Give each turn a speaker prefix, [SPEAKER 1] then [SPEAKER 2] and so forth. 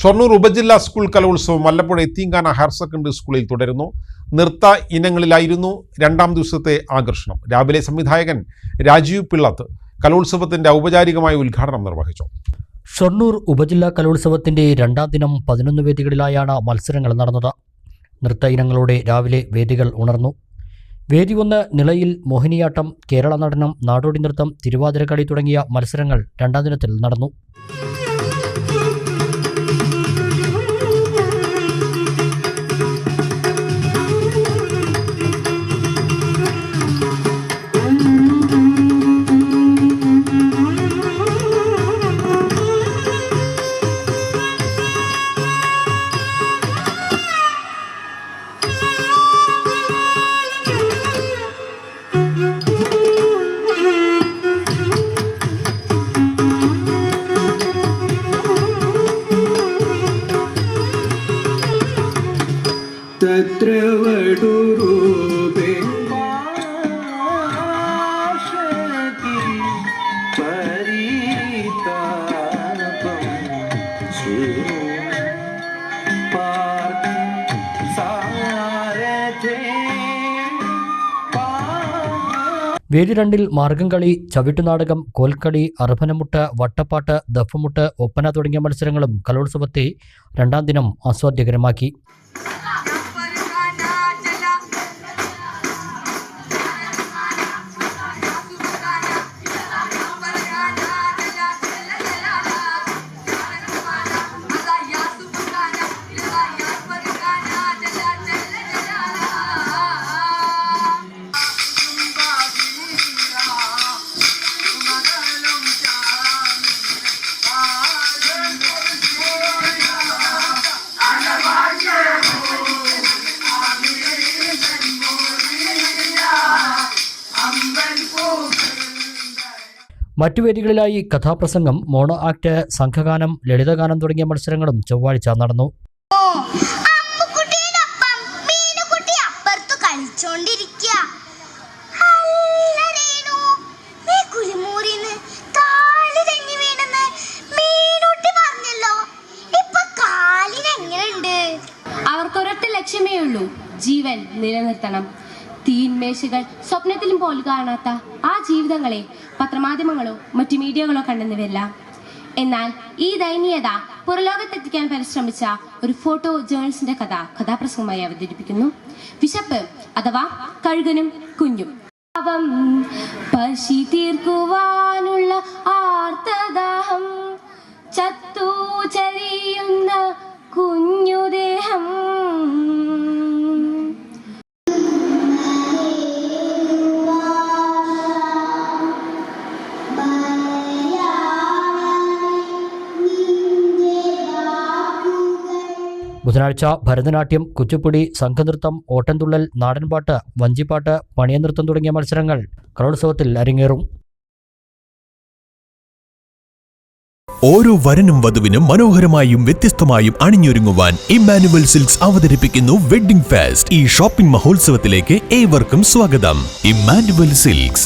[SPEAKER 1] ഷൊർണൂർ ഉപജില്ലാ സ്കൂൾ കലോത്സവം Vallappuzha എത്തിങ്കാന higher secondary സ്കൂളിൽ തുടരുന്നു. നൃത്ത ഇനങ്ങളിലായിരുന്നു രണ്ടാം ദിവസത്തെ ആകർഷണം. രാവിലെ സംവിധായകൻ രാജീവ് പിള്ളത്ത് കലോത്സവത്തിന്റെ ഔപചാരികമായ ഉദ്ഘാടനം നിർവഹിച്ചു.
[SPEAKER 2] ഷൊർണൂർ ഉപജില്ലാ കലോത്സവത്തിന്റെ രണ്ടാം ദിനം പതിനൊന്ന് വേദികളിലായാണ് മത്സരങ്ങൾ നടന്നത്. നൃത്ത ഇനങ്ങളോടെ രാവിലെ വേദികൾ ഉണർന്നു. വേദി ഒന്ന് നിളയിൽ മോഹിനിയാട്ടം കേരള നടനം നാടോടി നൃത്തം തിരുവാതിരക്കളി തുടങ്ങിയ മത്സരങ്ങൾ രണ്ടാം ദിനത്തിൽ നടന്നു.
[SPEAKER 3] तत्र वटुरूपे भाषति परितापं शृणु पार्थ सारथे पा
[SPEAKER 2] വേദി രണ്ടിൽ മാർഗംകളി ചവിട്ടുനാടകം കോൽക്കളി അർഭനമുട്ട് വട്ടപ്പാട്ട് ദഫമുട്ട് ഒപ്പന തുടങ്ങിയ മത്സരങ്ങളും കലോത്സവത്തെ രണ്ടാം ദിനം ആസ്വാദ്യകരമാക്കി മറ്റു വേദികളിലായി കഥാപ്രസംഗം മോണോ ആക്ട് സംഘഗാനം ലളിതഗാനം തുടങ്ങിയ മത്സരങ്ങളും ചൊവ്വാഴ്ച നടന്നു.
[SPEAKER 4] അവർക്കൊരൊറ്റ ലക്ഷ്യമേ ഉള്ളൂ ജീവൻ നിലനിർത്തണം. തീന്മേശകൾ സ്വപ്നത്തിലും പോലും കാണാത്ത ആ ജീവിതങ്ങളെ പത്രമാധ്യമങ്ങളോ മറ്റു മീഡിയകളോ കണ്ടെന്ന് വരില്ല എന്നാൽ ഈ ദയനീയത പുറലോകത്തെത്തിക്കാൻ പരിശ്രമിച്ച ഒരു ഫോട്ടോ ജേണൽസിന്റെ കഥ കഥാപ്രസംഗമായി അവതരിപ്പിക്കുന്നു. വിശപ്പ് അഥവാ കഴുകനും കുഞ്ഞും. പശി തീർക്കുവാനുള്ള ആർത്തദാഹം.
[SPEAKER 2] ബുധനാഴ്ച ഭരതനാട്യം കുച്ചുപ്പുടി സംഘനൃത്തം ഓട്ടൻതുള്ളൽ നാടൻപാട്ട് വഞ്ചിപ്പാട്ട് പണിയനൃത്തം തുടങ്ങിയ മത്സരങ്ങൾ കലോത്സവത്തിൽ അരങ്ങേറും.
[SPEAKER 5] ഓരോ വരനും വധുവിനും മനോഹരമായും വ്യത്യസ്തമായും അണിഞ്ഞൊരുങ്ങുവാൻ ഇമ്മാനുവൽ സിൽക്സ് അവതരിപ്പിക്കുന്നു വെഡ്ഡിംഗ് ഫെസ്റ്റ് ഈ ഷോപ്പിംഗ് മഹോത്സവത്തിലേക്ക് ഏവർക്കും സ്വാഗതം. ഇമ്മാനുവൽ സിൽക്സ്.